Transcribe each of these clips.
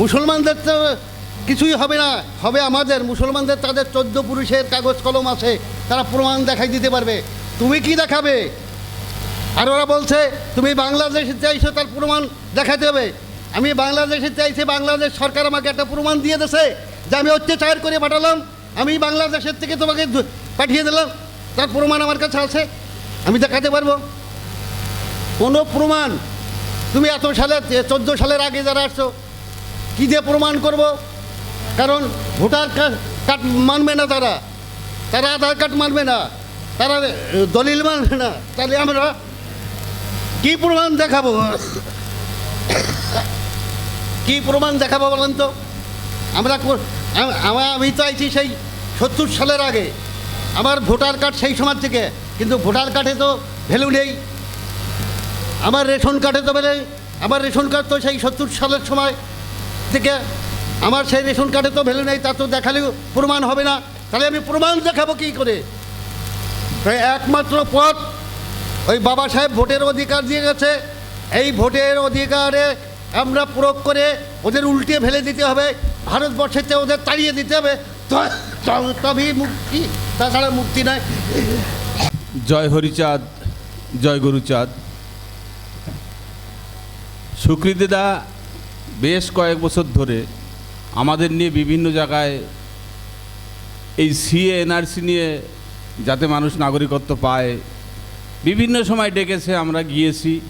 মুসলমানদের তো কিছুই হবে না, হবে আমাদের। মুসলমানদের তাদের চোদ্দ পুরুষের কাগজ কলম আছে, তারা প্রমাণ দেখাই দিতে পারবে। তুমি কি দেখাবে? আর ওরা বলছে, তুমি বাংলাদেশে চাইছো তার প্রমাণ দেখাতে হবে। আমি বাংলাদেশে চাইছি, বাংলাদেশ সরকার আমাকে একটা প্রমাণ দিয়ে দেছে যে আমি অত্যাচার করে পাঠালাম। আমি বাংলাদেশের থেকে তোমাকে পাঠিয়ে দিলাম। তার প্রমাণ আমার কাছে আছে, আমি দেখাতে পারব। কোনো প্রমাণ? তুমি এত সালে চোদ্দ সালের আগে যারা আসছো কী দিয়ে প্রমাণ করব? কারণ ভোটার কার্ড মানবে না তারা। তারা আধার কার্ড মানবে না। তারা দলিল মানবে না। তাহলে আমরা কি প্রমাণ দেখাবো? কি প্রমাণ দেখাবো বলেন তো? আমরা আমার আমি তো আইছি সেই সত্তর সালের আগে আমার ভোটার কার্ড সেই সময় থেকে, কিন্তু ভোটার কার্ডে তো ভ্যালু নেই। আমার রেশন কার্ডে তো বেলে আমার রেশন কার্ড তো সেই সত্তর সালের সময় থেকে আমার সেই রেশন কার্ডে তো ভ্যালু নেই তা তো দেখালেও প্রমাণ হবে না। তাহলে আমি প্রমাণ দেখাবো কী করে? তাই একমাত্র পথ, ওই বাবা সাহেব ভোটের অধিকার দিয়ে গেছে। এই ভোটের অধিকারে আমরা প্রয়োগ করে ওদের উল্টে ফেলে দিতে হবে, ভারতবর্ষেতে ওদের তাড়িয়ে দিতে হবে। তবেই মুক্তি, তাছাড়া মুক্তি নয় জয় হরিচাঁদ, জয় গুরুচাঁদ। সুকৃতিদা বেশ কয়েক বছর ধরে আমাদের নিয়ে বিভিন্ন জায়গায় এই সিএ এনআরসি নিয়ে যাতে মানুষ নাগরিকত্ব পায়, বিভিন্ন সময় ডেকেছে, আমরা গিয়েছি।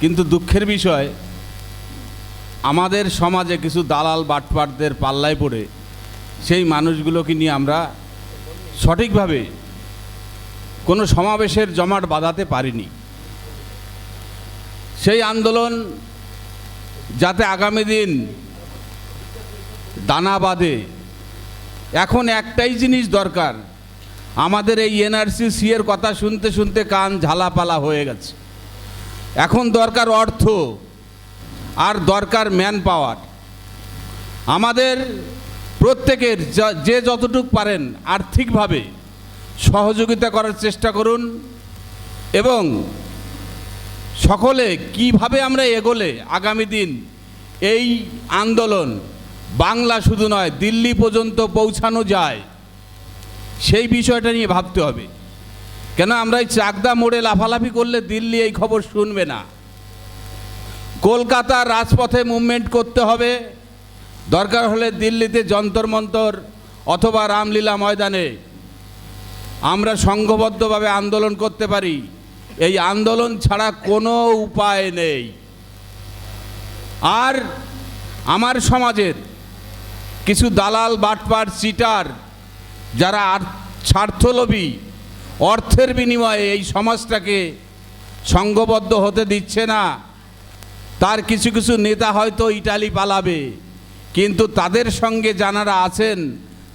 কিন্তু দুঃখের বিষয়, আমাদের সমাজে কিছু দালাল বাটপাটদের পাল্লায় পড়ে সেই মানুষগুলোকে নিয়ে আমরা সঠিকভাবে কোনো সমাবেশের জমাট বাঁধাতে পারিনি। সেই আন্দোলন যাতে আগামী দিন দানা বাঁধে। এখন একটাই জিনিস দরকার। আমাদের এই এনআরসি সি এর কথা শুনতে শুনতে কান ঝালাপালা হয়ে গেছে। এখন দরকার অর্থ আর দরকার ম্যান পাওয়ার আমাদের প্রত্যেকের যে যতটুক পারেন আর্থিকভাবে সহযোগিতা করার চেষ্টা করুন এবং সকলে কীভাবে আমরা এগোলে আগামী দিন এই আন্দোলন বাংলা শুধু নয়, দিল্লি পর্যন্ত পৌঁছানো যায়, সেই বিষয়টা নিয়ে ভাবতে হবে। কেন আমরা এই চাকদা মোড়ে লাফালাফি করলে দিল্লি এই খবর শুনবে না? কলকাতার রাজপথে মুভমেন্ট করতে হবে। দরকার হলে দিল্লিতে যন্তর মন্তর অথবা রামলীলা ময়দানে আমরা সংঘবদ্ধভাবে আন্দোলন করতে পারি। এই আন্দোলন ছাড়া কোনো উপায় নেই। আর আমার সমাজের কিছু দালাল, বাটপার, চিটার যারা স্বার্থলোভী, অর্থের বিনিময়ে এই সমাজটাকে সংঘবদ্ধ হতে দিচ্ছে না, তার কিছু কিছু নেতা হয়তো ইটালি পালাবে, কিন্তু তাদের সঙ্গে যারা আছেন,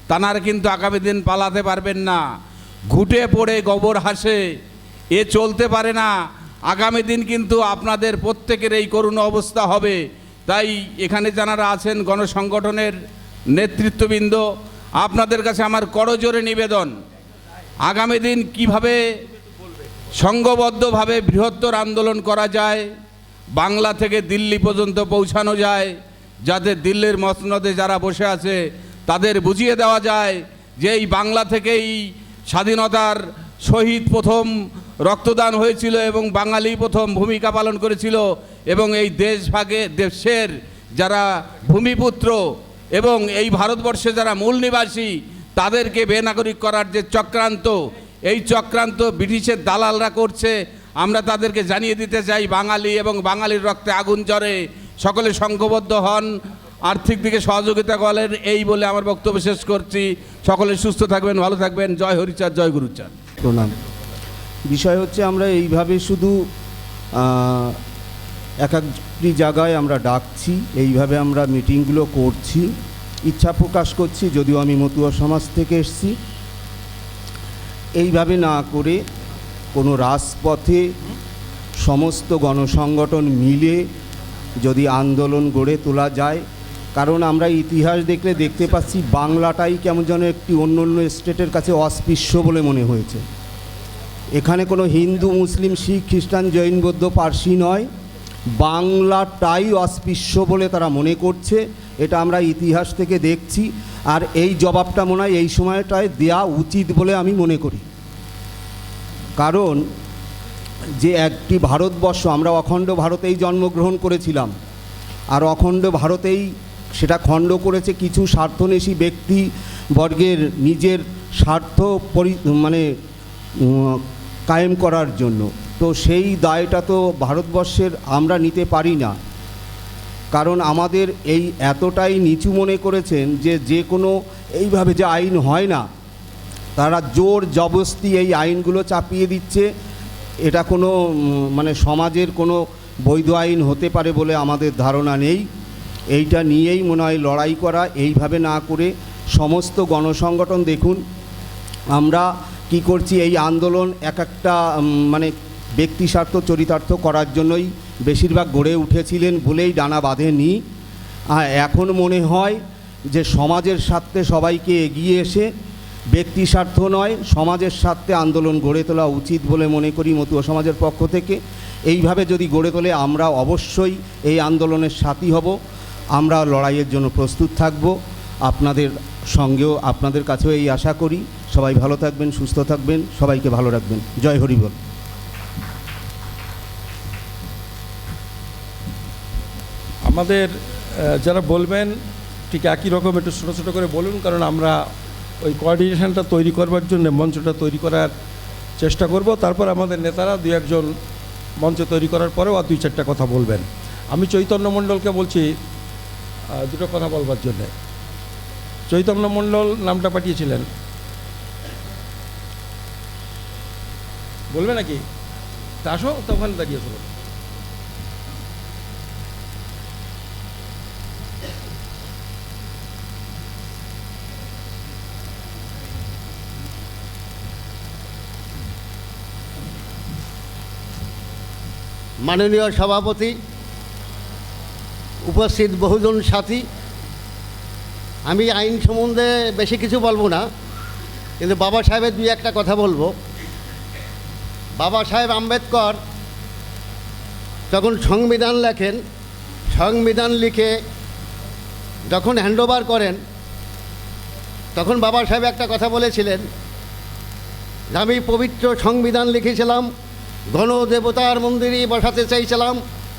তানারা কিন্তু আগামী দিন পালাতে পারবেন না। ঘুটে পড়ে গোবর হাসে এ চলতে পারে না। আগামী দিন কিন্তু আপনাদের প্রত্যেকের এই করুণ অবস্থা হবে। তাই এখানে যারা আছেন গণসংগঠনের নেতৃত্ববৃন্দ, আপনাদের কাছে আমার করজোরে নিবেদন। আগামী দিন কীভাবে সংঘবদ্ধভাবে বৃহত্তর আন্দোলন করা যায়, বাংলা থেকে দিল্লি পর্যন্ত পৌঁছানো যায়, যাতে দিল্লির মসনদে যারা বসে আছে তাদের বুঝিয়ে দেওয়া যায় যে এই বাংলা থেকেই স্বাধীনতার শহীদ প্রথম রক্তদান হয়েছিল এবং বাঙালি প্রথম ভূমিকা পালন করেছিল এবং এই দেশ ভাগে দেশের যারা ভূমিপুত্র এবং এই ভারতবর্ষে যারা মূল নিবাসী, তাদেরকে বেনাগরিক করার যে চক্রান্ত, এই চক্রান্ত ব্রিটিশের দালালরা করছে। আমরা তাদেরকে জানিয়ে দিতে চাই, বাঙালি এবং বাঙালির রক্তে আগুন জ্বরে সকলে সংঘবদ্ধ হন। আর্থিক দিকে সহযোগিতা করেন, এই বলে আমার বক্তব্য শেষ করছি। সকলে সুস্থ থাকবেন, ভালো থাকবেন। জয় হরিচাঁদ, জয় গুরুচাঁদ। প্রণাম। বিষয় হচ্ছে আমরা এইভাবে শুধু এক একটি জায়গায় আমরা ডাকছি, এইভাবে আমরা মিটিংগুলো করছি। ইচ্ছা প্রকাশ করছি, যদিও আমি মতুয়া সমাজ থেকে এসেছি। এইভাবে না করে কোনো রাজপথে সমস্ত গণসংগঠন মিলে যদি আন্দোলন গড়ে তোলা যায় কারণ আমরা ইতিহাস দেখলে দেখতে পাচ্ছি বাংলাটাই কেমন যেন একটি অন্য অন্য স্টেটের কাছে অস্পৃশ্য বলে মনে হয়েছে। এখানে কোনো হিন্দু, মুসলিম, শিখ, খ্রিস্টান, জৈন, বৌদ্ধ, পার্সি নয়। বাংলাটাই অস্পৃশ্য বলে তারা মনে করছে। এটা আমরা ইতিহাস থেকে দেখছি। আর এই জবাবটা মনে হয় এই সময়টায় দেয়া উচিত বলে আমি মনে করি। কারণ যে একটি ভারতবর্ষ, আমরা অখণ্ড ভারতেই জন্মগ্রহণ করেছিলাম। আর অখণ্ড ভারতেই সেটা খণ্ড করেছে কিছু স্বার্থনেশী ব্যক্তি বর্গের নিজের স্বার্থ পরি মানে কায়েম করার জন্য। তো সেই দায়টা তো ভারতবর্ষের আমরা নিতে পারি না। কারণ আমাদের এই এতটাই নিচু মনে করেছেন যে যে কোনো এইভাবে যে আইন হয় না, তারা জোর জবস্তি এই আইনগুলো চাপিয়ে দিচ্ছে। এটা কোনো মানে সমাজের কোনো বৈধ আইন হতে পারে বলে আমাদের ধারণা নেই। এইটা নিয়েই মনে হয় লড়াই করা, এইভাবে না করে সমস্ত গণসংগঠন দেখুন, আমরা কি করছি, এই আন্দোলন এক একটা মানে ব্যক্তি স্বার্থ, চরিতার্থ করার জন্যই বেশিরভাগ গড়ে উঠেছিলেন বলেই ডানা বাঁধেনি। আর এখন মনে হয় যে সমাজের স্বার্থে সবাইকে এগিয়ে এসে ব্যক্তি স্বার্থ নয়, সমাজের স্বার্থে আন্দোলন গড়ে তোলা উচিত বলে মনে করি মতুয়া সমাজের পক্ষ থেকে। এইভাবে যদি গড়ে তোলে আমরা অবশ্যই এই আন্দোলনের সাথী হব। আমরা লড়াইয়ের জন্য প্রস্তুত থাকব। আপনাদের সঙ্গেও আপনাদের কাছেও এই আশা করি। সবাই ভালো থাকবেন, সুস্থ থাকবেন, সবাইকে ভালো রাখবেন। জয় হরিবল আমাদের যারা বলবেন, ঠিক একই রকম একটু ছোটো ছোটো করে বলুন, কারণ আমরা ওই কোঅর্ডিনেশনটা তৈরি করবার জন্য, মঞ্চটা তৈরি করার চেষ্টা করব। তারপর আমাদের নেতারা দু একজন মঞ্চ তৈরি করার পরেও আর দুই চারটা কথা বলবেন। আমি চৈতন্য মণ্ডলকে বলছি দুটো কথা বলবার জন্যে। চৈতন্য মণ্ডল নামটা পাঠিয়েছিলেন। বলবে নাকি? তা আসো তখন দাঁড়িয়ে আসো। মাননীয় সভাপতি উপস্থিত বহুজন সাথী। আমি আইন সম্বন্ধে বেশি কিছু বলব না, কিন্তু বাবা সাহেবের দুই একটা কথা বলব। বাবা সাহেব আম্বেদকর যখন সংবিধান লেখেন, সংবিধান লিখে যখন হ্যান্ডওভার করেন, তখন বাবা সাহেব একটা কথা বলেছিলেন আমি পবিত্র সংবিধান লিখেছিলাম, গণদেবতার মন্দিরে বসাতে চাইছিলাম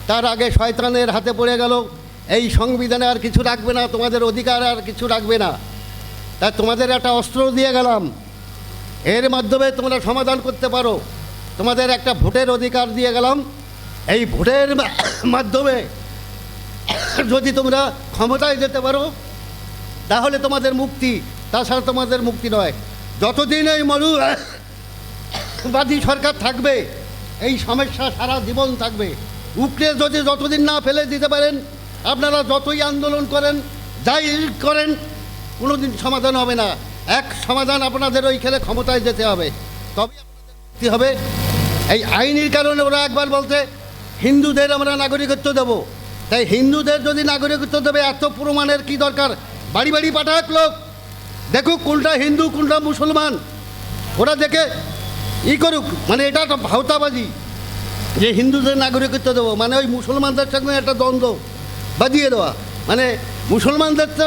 তার আগে শয়তানের হাতে পড়ে গেল। এই সংবিধানে আর কিছু রাখবে না, তোমাদের অধিকার আর কিছু রাখবে না। তাই তোমাদের একটা অস্ত্র দিয়ে গেলাম। এর মাধ্যমে তোমরা সমাধান করতে পারো। তোমাদের একটা ভোটের অধিকার দিয়ে গেলাম। এই ভোটের মাধ্যমে যদি তোমরা ক্ষমতায় যেতে পারো, তাহলে তোমাদের মুক্তি, তাছাড়া তোমাদের মুক্তি নয়। যতদিন এই মরু, বাদী সরকার থাকবে, এই সমস্যা সারা জীবন থাকবে। উপরে যদি যতদিন না ফেলে দিতে পারেন, আপনারা যতই আন্দোলন করেন, যাই করেন কোনো দিন সমাধান হবে না। এক সমাধান আপনাদের ওইখানে ক্ষমতায় যেতে হবে। তবে আপনাদের হবে। এই আইনের কারণে ওরা একবার বলতে হিন্দুদের আমরা নাগরিকত্ব দেব। তাই হিন্দুদের যদি নাগরিকত্ব দেবে, এত প্রমাণের কি দরকার? বাড়ি বাড়ি পাঠাক লোক। দেখুক কোনটা হিন্দু, কোনটা মুসলমান। ওরা দেখে ই করুক মানে এটা একটা ভাওতাবাজি। যে হিন্দুদের নাগরিকত্ব দেবো মানে ওই মুসলমানদের সঙ্গে একটা দ্বন্দ্ব বাজিয়ে দেওয়া। মানে মুসলমানদের তো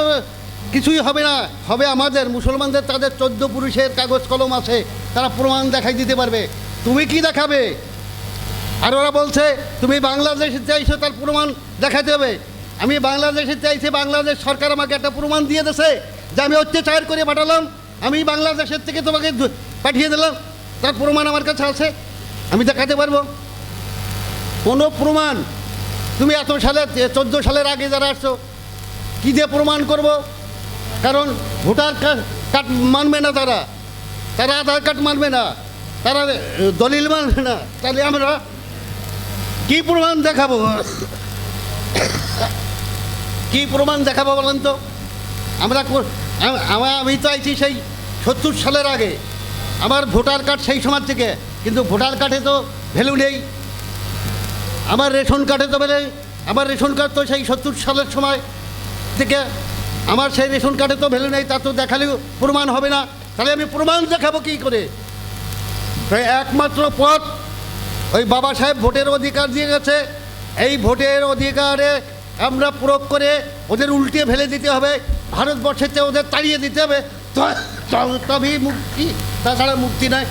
কিছুই হবে না, হবে আমাদের। মুসলমানদের তাদের চোদ্দ পুরুষের কাগজ কলম আছে, তারা প্রমাণ দেখাই দিতে পারবে। তুমি কি দেখাবে? আর ওরা বলছে, তুমি বাংলাদেশে চাইছো তার প্রমাণ দেখাতে হবে। আমি বাংলাদেশে চাইছি, বাংলাদেশ সরকার আমাকে একটা প্রমাণ দিয়ে দেছে যে আমি অত্যাচার করে পাঠালাম। আমি বাংলাদেশের থেকে তোমাকে পাঠিয়ে দিলাম। তার প্রমাণ আমার কাছে আছে, আমি দেখাতে পারব। কোনো প্রমাণ? তুমি এত সালে, চোদ্দ সালের আগে যারা আসছো, কী দিয়ে প্রমাণ করব? কারণ ভোটার কার্ড মানবে না তারা। তারা আধার কার্ড মানবে না। তারা দলিল মানবে না। তাহলে আমরা কি প্রমাণ দেখাবো? কি প্রমাণ দেখাবো বলেন তো? আমরা আমার আমি তো আইছি সেই সত্তর সালের আগে। আমার ভোটার কার্ড সেই সময় থেকে, কিন্তু ভোটার কার্ডে তো ভ্যালু নেই। আমার রেশন কার্ডে তো বেলে, আমার রেশন কার্ড তো সেই সত্তর সালের সময় থেকে আমার সেই রেশন কার্ডে তো ভ্যালু নেই, তা তো দেখালেও প্রমাণ হবে না। তাহলে আমি প্রমাণ দেখাবো কী করে? একমাত্র পথ ওই বাবা সাহেব ভোটের অধিকার দিয়ে গেছে। এই ভোটের অধিকারে আমরা প্রয়োগ করে ওদের উল্টিয়ে ফেলে দিতে হবে। ভারতবর্ষেতে ওদের তাড়িয়ে দিতে হবে। তবেই মুক্তি, তাছাড়া মুক্তি নয়